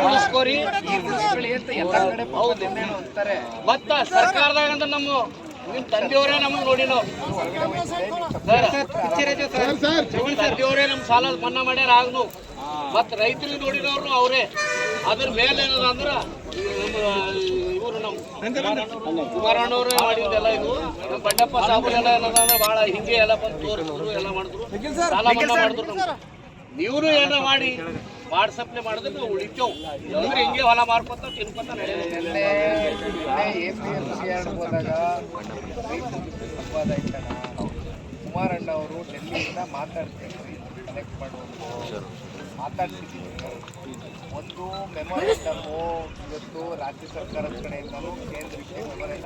ಉಳಿಸ್ಕೋರಿ ಮತ್ತ ಸರ್ಕಾರದಾಗ ಅಂದ್ರೆ ನಮ್ಮ ನಿಮ್ ತಂದೆಯವರೇ ನಮಗ್ ನೋಡಿ ನಾವು ತಂದೆಯವರೇ ನಮ್ಮ ಸಾಲ ಮನ್ನಾ ಮಾಡ್ಯಾರ ಆಗ್ನು. ಮತ್ ರೈತರಿಗೆ ನೋಡಿದವ್ರು ಅವರೇ. ಅದ್ರ ಮೇಲೆ ಏನದ ಅಂದ್ರ ಇವರು ನಮ್ಮ ಕುಮಾರಣ್ಣವ್ರೇ ಮಾಡಿದ್ದೆಲ್ಲ ಇದು. ನಮ್ಮ ಬಂಡಪ್ಪ ಸಾಬು ಎಲ್ಲ ಏನದ ಅಂದ್ರೆ ಬಹಳ ಹಿಂಗೆ ಎಲ್ಲ ಬಂದು ತೋರಿಸಿದ್ರು ಎಲ್ಲ ಮಾಡಿದ್ರು. ಸಾಲ ಮನ್ನಾ ಮಾಡಿದ್ರು ನಮ್ಗೆ. ನೀವು ಏನೋ ಮಾಡಿ ವಾಟ್ಸಪ್ಲೆ ಮಾಡಿದ್ರೆ ನಾವು ಉಳಿತೇವ್. ಅಂದ್ರೆ ಹಿಂಗೆ ಹೊಲ ಮಾರ್ಕೊತ ತಿನ್ಕೊತ ನಡೆಯೋದು. ಸಿ ಹೋದಾಗ ಸಂವಾದ ಕುಮಾರಣ್ಣ ಅವರು ಡೆಲ್ಲಿಯಿಂದ ಮಾತಾಡ್ತಿದ್ರು ಕನೆಕ್ಟ್ ಮಾಡುವುದು ಮಾತಾಡ್ತಿದ್ದೀವಿ. ಒಂದು ಮೆಮೊರಂಡಮು ಇವತ್ತು ರಾಜ್ಯ ಸರ್ಕಾರದ ಕಡೆಯಿಂದಲೂ ಕೇಂದ್ರಕ್ಕೆ ಮೆಮೊರಂಡಮ್